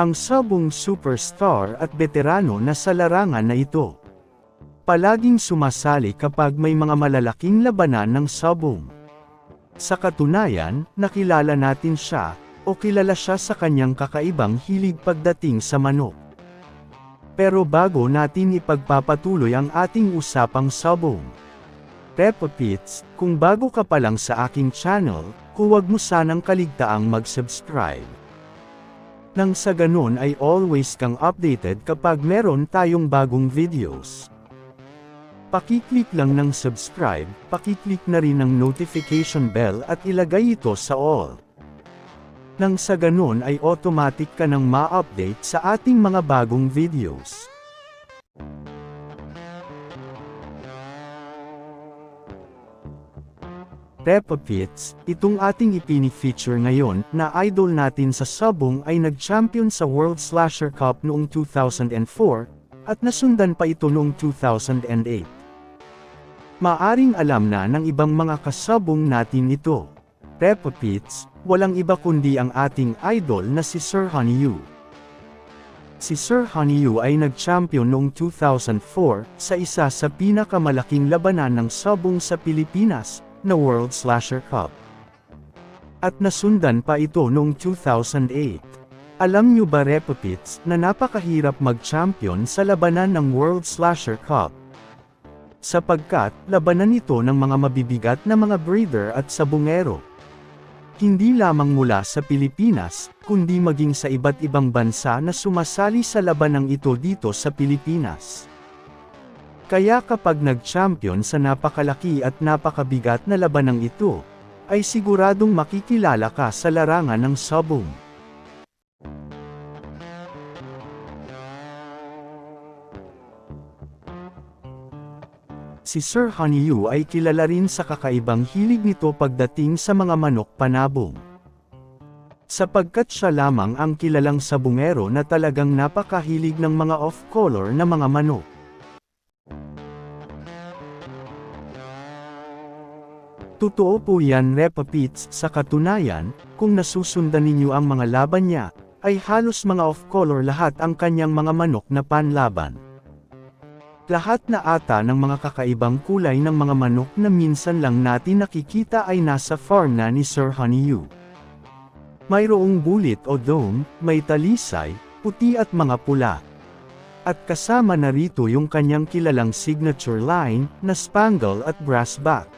ang sabong superstar at veterano na sa larangan na ito. Palaging sumasali kapag may mga malalaking labanan ng sabong. Sa katunayan, nakilala natin siya, o kilala siya sa kanyang kakaibang hilig pagdating sa manok. Pero bago natin ipagpapatuloy ang ating usapang sabong, Peppa Pits, kung bago ka pa lang sa aking channel, huwag mo sanang kaligtaang mag-subscribe. Nang sa ganun ay always kang updated kapag meron tayong bagong videos. Pakiclick lang ng subscribe, pakiclick na rin ng notification bell at ilagay ito sa all. Nang sa ganun ay automatic ka nang ma-update sa ating mga bagong videos. Peppa Pits, itong ating ipini-feature ngayon na idol natin sa sabong ay nag-champion sa World Slasher Cup noong 2004, at nasundan pa ito noong 2008. Maaring alam na ng ibang mga kasabong natin ito. Peppa Pits, walang iba kundi ang ating idol na si Sir Honeydew. Si Sir Honeydew ay nag-champion noong 2004 sa isa sa pinakamalaking labanan ng sabong sa Pilipinas, na World Slasher Cup. At nasundan pa ito noong 2008. Alam nyo ba Repopits na napakahirap mag-champion sa labanan ng World Slasher Cup? Sapagkat, labanan ito ng mga mabibigat na mga breeder at sabungero. Hindi lamang mula sa Pilipinas, kundi maging sa iba't ibang bansa na sumasali sa labanang ito dito sa Pilipinas. Kaya kapag nag-champion sa napakalaki at napakabigat na labanang ito, ay siguradong makikilala ka sa larangan ng sabong. Si Sir Honeydew ay kilala rin sa kakaibang hilig nito pagdating sa mga manok panabong. Sapagkat siya lamang ang kilalang sabungero na talagang napakahilig ng mga off-color na mga manok. Totoo po yan Repapits, sa katunayan, kung nasusundan ninyo ang mga laban niya, ay halos mga off-color lahat ang kanyang mga manok na panlaban. Lahat na ata ng mga kakaibang kulay ng mga manok na minsan lang natin nakikita ay nasa farm na ni Sir Honeydew. Mayroong bulit o dome, may talisay, puti at mga pula. At kasama na rito yung kanyang kilalang signature line, na spangle at brass back.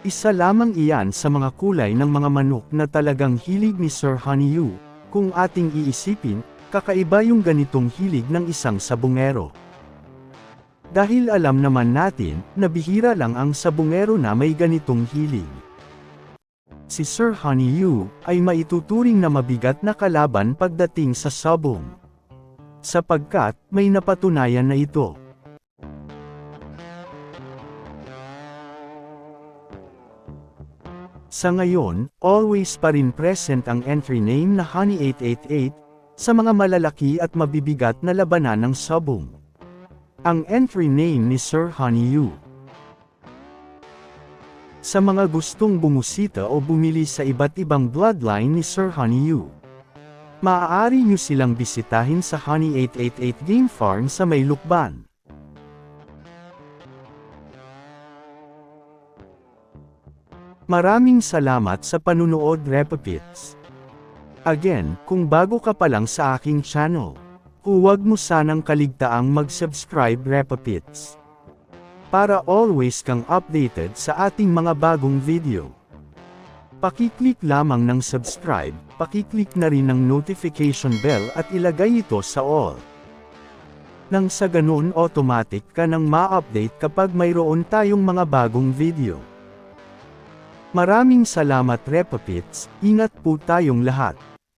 Isa lamang iyan sa mga kulay ng mga manok na talagang hilig ni Sir Honeydew. Kung ating iisipin, kakaiba yung ganitong hilig ng isang sabungero. Dahil alam naman natin, na bihira lang ang sabungero na may ganitong hilig. Si Sir Honeydew, ay maituturing na mabigat na kalaban pagdating sa sabong. Sapagkat, may napatunayan na ito. Sa ngayon, always pa rin present ang entry name na Honey 888 sa mga malalaki at mabibigat na labanan ng sabong. Ang entry name ni Sir Honeydew. Sa mga gustong bumusita o bumili sa iba't ibang bloodline ni Sir Honeydew. Maaari nyo silang bisitahin sa Honey 888 Game Farm sa May Lukban. Maraming salamat sa panunood Repopits. Again, kung bago ka pa lang sa aking channel, huwag mo sanang kaligtaang mag-subscribe Repopits. Para always kang updated sa ating mga bagong video. Pakiclick lamang ng subscribe, pakiclick na rin ng notification bell at ilagay ito sa all. Nang sa ganun automatic ka nang ma-update kapag mayroon tayong mga bagong video. Maraming salamat Repapits, ingat po tayong lahat.